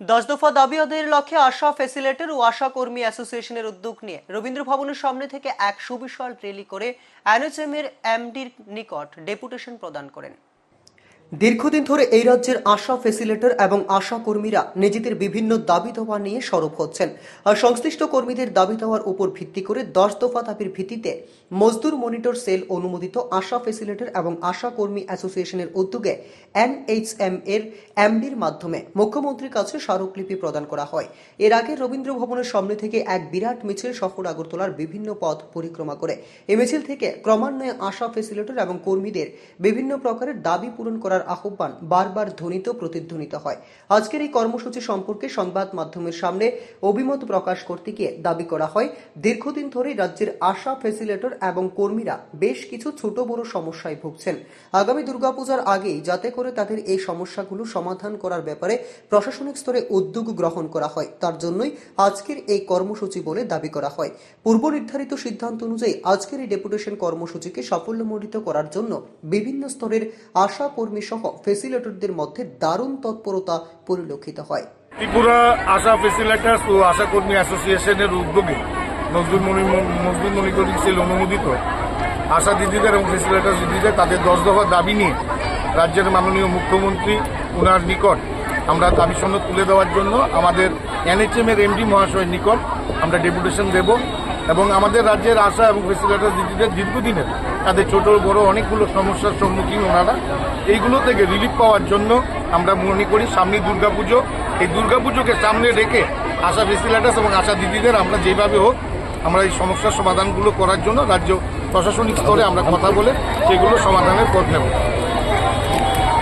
দশ দফা দাবি আদায়ের লক্ষ্যে আশা ফেসিলেটর ও আশা কর্মী অ্যাসোসিয়েশনের উদ্যোগ নিয়ে রবীন্দ্র ভবনের সামনে থেকে এক সুবিশাল রেলি করে এনএচএম এর এমডির নিকট ডেপুটেশন প্রদান করেন। দীর্ঘদিন ধরে এই রাজ্যের আশা ফেসিলেটর এবং আশা কর্মীরা নিজেদের বিভিন্ন দাবি দাওয়া নিয়ে সরব হচ্ছেন। আর সংশ্লিষ্ট কর্মীদের দাবি দাওয়ার উপর ভিত্তি করে দশ দফা দাবির ভিত্তিতে মজদুর মনিটর সেল অনুমোদিত আশা ফেসিলেটর এবং আশা কর্মী অ্যাসোসিয়েশনের উদ্যোগে এনএইচএম এর এমডির মাধ্যমে মুখ্যমন্ত্রীর কাছে স্মারকলিপি প্রদান করা হয়। এর আগে রবীন্দ্র ভবনের সামনে থেকে এক বিরাট মিছিল শহর আগরতলার বিভিন্ন পথ পরিক্রমা করে। এই মিছিল থেকে ক্রমান্বয়ে আশা ফেসিলেটর এবং কর্মীদের বিভিন্ন প্রকারের দাবি পূরণ করার আহ্বান বারবার ধ্বনিত প্রতিধ্বনিত হয়। আজকের এই কর্মসূচি সম্পর্কে সংবাদ মাধ্যমের সামনে অভিমত প্রকাশ করতে গিয়ে দাবি করা হয়, দীর্ঘদিন ধরে রাজ্যের আশা ফেসিলেটর এবং কর্মীরা বেশ কিছু ছোট বড় সমস্যায় ভুগছেন। আগামী দুর্গাপূজার আগেই যাতে করে তাদের এই সমস্যাগুলো সমাধান করার ব্যাপারে প্রশাসনিক স্তরে উদ্যোগ গ্রহণ করা হয়, তার জন্যই আজকের এই কর্মসূচি বলে দাবি করা হয়। পূর্ব নির্ধারিত সিদ্ধান্ত অনুযায়ী আজকের এই ডেপুটেশন কর্মসূচিকে সাফল্যমণ্ডিত করার জন্য বিভিন্ন স্তরের আশা কর্মী সহ ফেসিলেটরদের মধ্যে দারুণ তৎপরতা পরিলক্ষিত হয়। ত্রিপুরা আশা ফেসিলেটার্স ও আশা কর্মী অ্যাসোসিয়েশনের উদ্যোগে নজরুল মনি নজরুল মনিটরিং সেল অনুমোদিত আশা দিদিদের এবং ফেসিলেটার্স দিদিদের তাদের দশ দফা দাবি নিয়ে রাজ্যের মাননীয় মুখ্যমন্ত্রী ওনার নিকট আমরা দাবি সনদ তুলে দেওয়ার জন্য আমাদের এনএচএম এর এমডি মহাশয়ের নিকট আমরা ডেপুটেশন দেব এবং আমাদের রাজ্যের আশা এবং ফেসিলেটার দিদিদের দীর্ঘদিনের তাদের ছোট বড় অনেকগুলো সমস্যার সম্মুখীন ওনারা। এইগুলো থেকে রিলিফ পাওয়ার জন্য আমরা মনে করি সামনে দুর্গাপুজো এই দুর্গাপুজোকে সামনে রেখে আশা ফেসিলেটার্স এবং আশা দিদিদের আমরা যেভাবে হোক আমরা এই সমস্যার সমাধানগুলো করার জন্য রাজ্য প্রশাসনিক স্তরে আমরা কথা বলে সেগুলো সমাধানের পথ নেব।